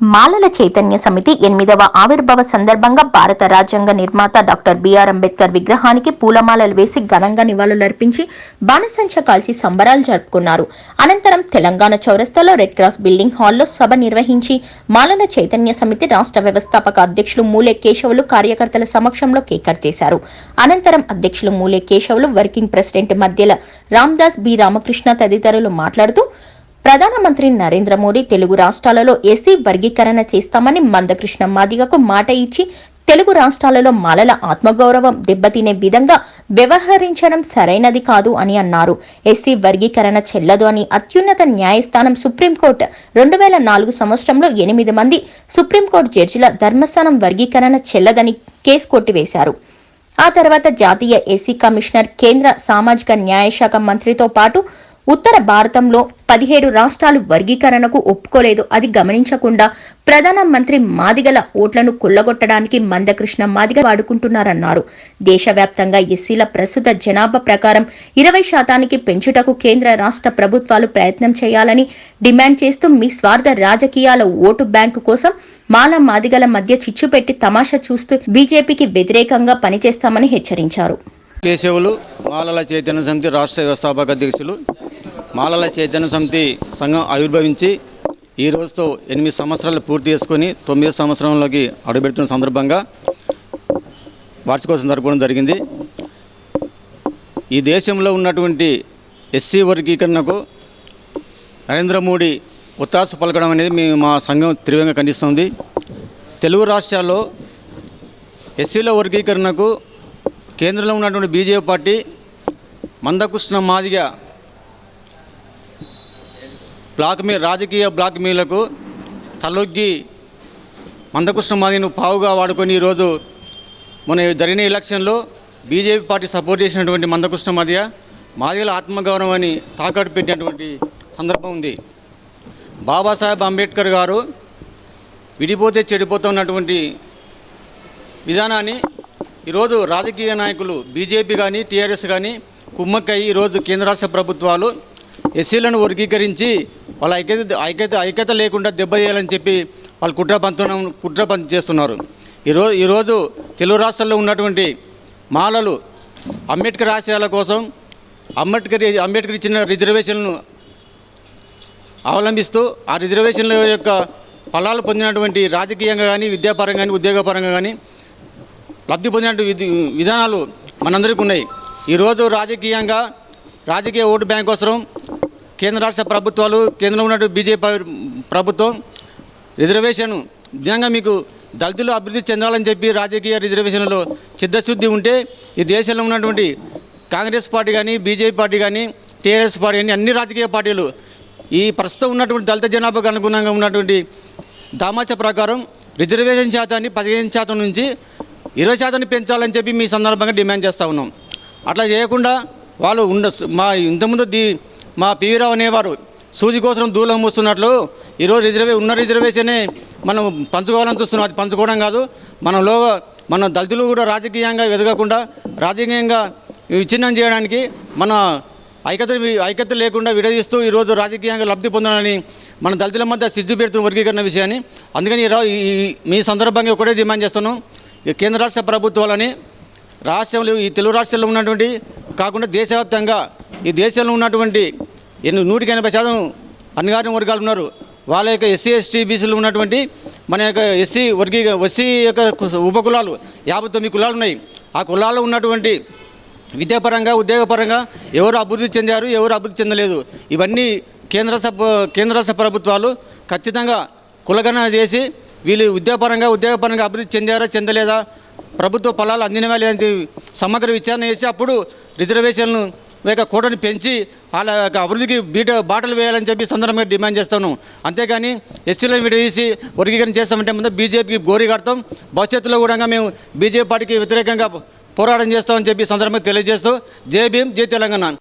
మాలల చైతన్య సమితి ఎనిమిదవ ఆవిర్భావ సందర్భంగా భారత రాజ్యాంగ నిర్మాత డాక్టర్ బిఆర్ అంబేద్కర్ విగ్రహానికి పూలమాలలు వేసి ఘనంగా నివాళులర్పించి బాణసంచ కాల్చి సంబరాలు జరుపుకున్నారు. అనంతరం తెలంగాణ చౌరస్తాలో రెడ్ క్రాస్ బిల్డింగ్ హాల్లో సభ నిర్వహించి మాలల చైతన్య సమితి రాష్ట్ర వ్యవస్థాపక అధ్యక్షులు మూలే కేశవులు కార్యకర్తల సమక్షంలో కేకర్ చేశారు. అనంతరం అధ్యక్షులు మూలే కేశవులు వర్కింగ్ ప్రెసిడెంట్ మధ్యల రామ్దాస్ బి రామకృష్ణ తదితరులు మాట్లాడుతూ ప్రధానమంత్రి నరేంద్ర మోడీ తెలుగు రాష్ట్రాలలో ఎస్సీ వర్గీకరణ చేస్తామని మందకృష్ణ మాదిగకు మాట ఇచ్చి తెలుగు రాష్ట్రాలలో మాలల ఆత్మగౌరవం దెబ్బతినే విధంగా వ్యవహరించడం సరైనది కాదు అని అన్నారు. ఎస్సీ వర్గీకరణ చెల్లదు అని అత్యున్నత న్యాయస్థానం సుప్రీంకోర్టు రెండు వేల నాలుగు సంవత్సరంలో ఎనిమిది మంది సుప్రీంకోర్టు జడ్జిల ధర్మస్థానం వర్గీకరణ చెల్లదని కేసు కొట్టివేశారు. ఆ తర్వాత జాతీయ ఎస్సీ కమిషనర్ కేంద్ర సామాజిక న్యాయ శాఖ మంత్రితో పాటు ఉత్తర భారతంలో పదిహేడు రాష్ట్రాలు వర్గీకరణకు ఒప్పుకోలేదు. అది గమనించకుండా ప్రధానమంత్రి మాదిగల ఓట్లను కొల్లగొట్టడానికి మందకృష్ణ మాదిగ వాడుకుంటున్నారన్నారు. దేశవ్యాప్తంగా ఎస్సీల ప్రస్తుత జనాభా ప్రకారం ఇరవై శాతానికి పెంచుటకు కేంద్ర రాష్ట్ర ప్రభుత్వాలు ప్రయత్నం చేయాలని డిమాండ్ చేస్తూ మీ స్వార్థ రాజకీయాల ఓటు బ్యాంకు కోసం మాల మాదిగల మధ్య చిచ్చు పెట్టి తమాషా చూస్తూ బీజేపీకి వ్యతిరేకంగా పనిచేస్తామని హెచ్చరించారు. కేశవులు మాలల చైతన్య సమితి రాష్ట్ర వ్యవస్థాపక అధ్యక్షులు మాలల చైతన్య సమితి సంఘం ఆవిర్భవించి ఈ రోజుతో ఎనిమిది సంవత్సరాలు పూర్తి చేసుకొని తొమ్మిదో సంవత్సరంలోకి అడుగుపెడుతున్న సందర్భంగా వార్షికోత్సవం జరుపుకోవడం జరిగింది. ఈ దేశంలో ఉన్నటువంటి ఎస్సీ వర్గీకరణకు నరేంద్ర మోడీ ఉత్తాసు పలకడం అనేది మేము మా సంఘం తీవ్రంగా ఖండిస్తుంది. తెలుగు రాష్ట్రాల్లో ఎస్సీల వర్గీకరణకు కేంద్రంలో ఉన్నటువంటి BJP party Mandakrishna Madiga blackmail రాజకీయ బ్లాక్ మీలకు తలొగ్గి మందకృష్ణ మాదిను పావుగా వాడుకొని ఈరోజు మన జరిగిన ఎలక్షన్లో బీజేపీ పార్టీ సపోర్ట్ చేసినటువంటి మందకృష్ణ మాదియ మాదిగల ఆత్మగౌరవాన్ని తాకట్టు పెట్టినటువంటి సందర్భం ఉంది. బాబాసాహెబ్ అంబేద్కర్ గారు విడిపోతే చెడిపోతున్నటువంటి విధానాన్ని ఈరోజు రాజకీయ నాయకులు బీజేపీ కానీ టీఆర్ఎస్ కానీ కుమ్మక్కై ఈరోజు కేంద్ర రాష్ట్ర ప్రభుత్వాలు ఎస్సీలను వర్గీకరించి వాళ్ళ ఐక్యత ఐక్యత ఐక్యత లేకుండా దెబ్బతీయాలని చెప్పి వాళ్ళు కుట్ర పంతునం కుట్ర పని చేస్తున్నారు. ఈరోజు ఈరోజు తెలుగు రాష్ట్రాల్లో ఉన్నటువంటి మాలలు అంబేద్కర్ ఆశయాల కోసం అంబేద్కర్ అంబేద్కర్ ఇచ్చిన రిజర్వేషన్లను అవలంబిస్తూ ఆ రిజర్వేషన్ల యొక్క ఫలాలు పొందినటువంటి రాజకీయంగా కానీ విద్యాపరంగా కానీ ఉద్యోగపరంగా కానీ లబ్ధి పొందినటువంటి విధి విధానాలు మనందరికీ ఉన్నాయి. ఈరోజు రాజకీయంగా రాజకీయ ఓటు బ్యాంక్ కోసం కేంద్ర రాష్ట్ర ప్రభుత్వాలు కేంద్రంలో ఉన్నట్టు బీజేపీ ప్రభుత్వం రిజర్వేషన్ నిజంగా మీకు దళితులు అభివృద్ధి చెందాలని చెప్పి రాజకీయ రిజర్వేషన్లో చిత్తశుద్ధి ఉంటే ఈ దేశంలో ఉన్నటువంటి కాంగ్రెస్ పార్టీ కానీ బీజేపీ పార్టీ కానీ టీఆర్ఎస్ పార్టీ కానీ అన్ని రాజకీయ పార్టీలు ఈ ప్రస్తుతం ఉన్నటువంటి దళిత జనాభాకు అనుగుణంగా ఉన్నటువంటి దామాచ ప్రకారం రిజర్వేషన్ శాతాన్ని పదిహేను శాతం నుంచి ఇరవై శాతాన్ని పెంచాలని చెప్పి మీ సందర్భంగా డిమాండ్ చేస్తూ ఉన్నాం. అట్లా చేయకుండా వాళ్ళు ఉండ మా ఇంతకుముందు దీ మా పివిరావు అనేవారు సూజి కోసం దూలం మూస్తున్నట్లు ఈరోజు రిజర్వే ఉన్న రిజర్వేషనే మనం పంచుకోవాలని చూస్తున్నాం. అది పంచుకోవడం కాదు. మనలో మన దళితులు కూడా రాజకీయంగా ఎదగకుండా రాజకీయంగా విచ్ఛిన్నం చేయడానికి మన ఐక్యత ఐక్యత లేకుండా విడదీస్తూ ఈరోజు రాజకీయంగా లబ్ధి పొందాలని మన దళితుల మధ్య సిద్ధు పెడుతున్న వర్గీకరణ విషయాన్ని. అందుకని ఈ ఈ- మీ సందర్భంగా ఒకటే డిమాండ్ చేస్తున్నాం. ఈ కేంద్ర రాష్ట్ర ప్రభుత్వాలని రాష్ట్రంలో ఈ తెలుగు రాష్ట్రాల్లో ఉన్నటువంటి కాకుండా దేశవ్యాప్తంగా ఈ దేశంలో ఉన్నటువంటి ఎన్ని నూటికి ఎనభై శాతం అన్నగారిన వర్గాలు ఉన్నారు. వాళ్ళ యొక్క ఎస్సీ ఎస్టీ బీసీలు ఉన్నటువంటి మన యొక్క ఎస్సీ వర్గీ ఎస్సీ యొక్క కు- ఉపకులాలు యాభై తొమ్మిది కులాలు ఉన్నాయి. ఆ కులాల్లో ఉన్నటువంటి విద్యాపరంగా ఉద్యోగపరంగా ఎవరు అభివృద్ధి చెందారు ఎవరు అభివృద్ధి చెందలేదు. ఇవన్నీ కేంద్ర సభ కేంద్ర రాష్ట్ర ప్రభుత్వాలు ఖచ్చితంగా కులగణన చేసి వీళ్ళు విద్యాపరంగా ఉద్యోగపరంగా అభివృద్ధి చెందారా చెందలేదా? ప్రభుత్వ ఫలాలు అందినవా లేదంటే సమగ్ర విచారణ చేసి అప్పుడు రిజర్వేషన్లు యొక్క కోటను పెంచి వాళ్ళ యొక్క అభివృద్ధికి బీట బాటలు వేయాలని చెప్పి సందర్భంగా డిమాండ్ చేస్తాను. అంతేగాని ఎస్సీలను విడదీసి వర్గీకరణ చేస్తామంటే ముందు బీజేపీకి గోరి కడతాం. భవిష్యత్తులో కూడా మేము బీజేపీ పార్టీకి వ్యతిరేకంగా పోరాటం చేస్తామని చెప్పి సందర్భంగా తెలియజేస్తూ జై భీమ్ జై తెలంగాణ.